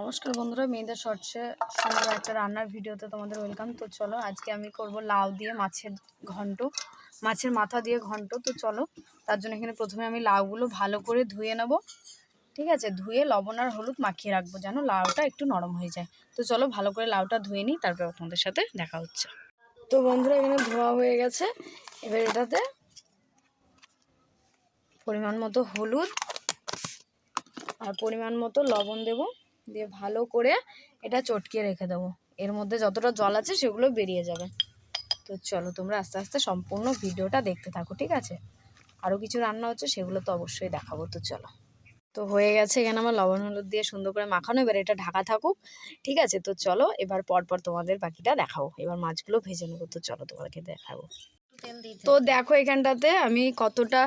নমস্কার বন্ধুরা, মেয়েদের শর্টসে সুন্দর একটা রান্নার ভিডিওতে তোমাদের ওয়েলকাম তো চলো, আজকে আমি করব লাউ দিয়ে মাছের ঘন্ট, মাছের মাথা দিয়ে ঘন্ট। তো চলো, তার জন্য এখানে প্রথমে আমি লাউগুলো ভালো করে ধুয়ে নেব। ঠিক আছে, ধুয়ে লবণ আর হলুদ মাখিয়ে রাখব যেন লাউটা একটু নরম হয়ে যায়। তো চলো, ভালো করে লাউটা ধুয়ে নিই, তারপর তোমাদের সাথে দেখা হচ্ছে। তো বন্ধুরা, এখানে ধোয়া হয়ে গেছে। এবার এটাতে পরিমাণ মতো হলুদ আর পরিমাণ মতো লবণ দেব। দিয়ে ভালো করে এটা চটকিয়ে রেখে দেবো। এর মধ্যে যতটা জল আছে সেগুলো বেরিয়ে যাবে। তো চলো তোমরা আস্তে আস্তে সম্পূর্ণ ভিডিওটা দেখতে থাকো, ঠিক আছে? আরও কিছু রান্না হচ্ছে সেগুলো তো অবশ্যই দেখাবো, তো চলো। তো হয়ে গেছে এখানে আমার লবণ হলুদ দিয়ে সুন্দর করে মাখানো, এবার এটা ঢাকা থাকুক, ঠিক আছে? তো চলো, এবার পরপর তোমাদের বাকিটা দেখাবো এবার মাছগুলো ভেজে নেব, তো চলো তোমাদেরকে দেখাবো। তো দেখো এখানটাতে আমি কতটা,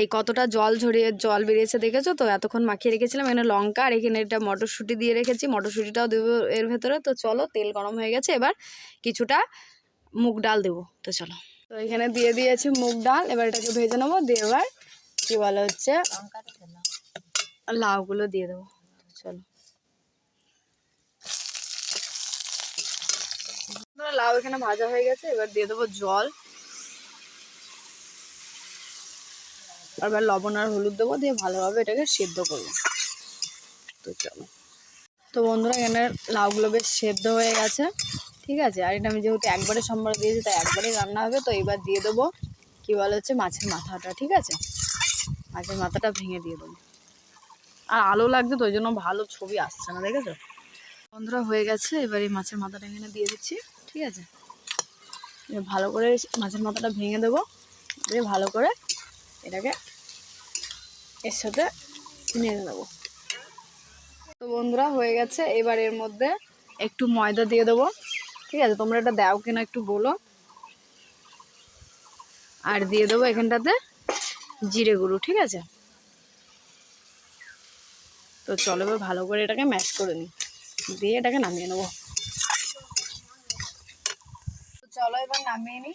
এই কতটা জল ঝরিয়ে, জল বেরিয়েছে দেখেছ? তো এতক্ষণ মাখিয়ে রেখেছিলাম এখানে লঙ্কা আর এখানে এটা মটরশুঁটি দিয়ে রেখেছি। মটরশুঁটিটাও দেবো এর ভেতরে। তো চলো, তেল গরম হয়ে গেছে। এবার কিছুটা মুগ ডাল দেবো। তো চলো। তো এখানে দিয়ে দিয়েছি মুগ ডাল। এবার এটাকে ভেজে নেব। দিয়ে এবার কী বলা হচ্ছে? লাউগুলো দিয়ে দেবো। চলো। লাউ এখানে ভাজা হয়ে গেছে। এবার দিয়ে দেবো জল। এবার লবণ আর হলুদ দেবো, দিয়ে ভালোভাবে এটাকে সেদ্ধ করব। তো চলো। তো বন্ধুরা, এখানে লাউগুলো বেশ সেদ্ধ হয়ে গেছে, ঠিক আছে? আর এটা আমি যেহেতু একবারে সম্বার দিয়েছি, তাই একবারেই রান্না হবে, তো এবার দিয়ে দেবো কী বলে হচ্ছে মাছের মাথাটা, ঠিক আছে? মাছের মাথাটা ভেঙে দিয়ে দেবো। আর আলো লাগছে তো, ওই জন্য ভালো ছবি আসছে না, দেখেছ? বন্ধুরা, হয়ে গেছে, এবার এই মাছের মাথাটা এখানে দিয়ে দিচ্ছি, ঠিক আছে? ভালো করে মাছের মাথাটা ভেঙে দেবো, দিয়ে ভালো করে এটাকে এর সাথে নেড়ে নেব। তো বন্ধুরা, হয়ে গেছে। এবার এর মধ্যে একটু ময়দা দিয়ে দেবো। ঠিক আছে? তোমরা এটা দাও কিনা একটু বলো। আর দিয়ে দেবো এখানটাতে জিরে গুঁড়ো, ঠিক আছে? তো চলো, এবার ভালো করে এটাকে ম্যাশ করে নিই। দিয়ে এটাকে নামিয়ে নেব। চলো, এবার নামিয়ে নিই।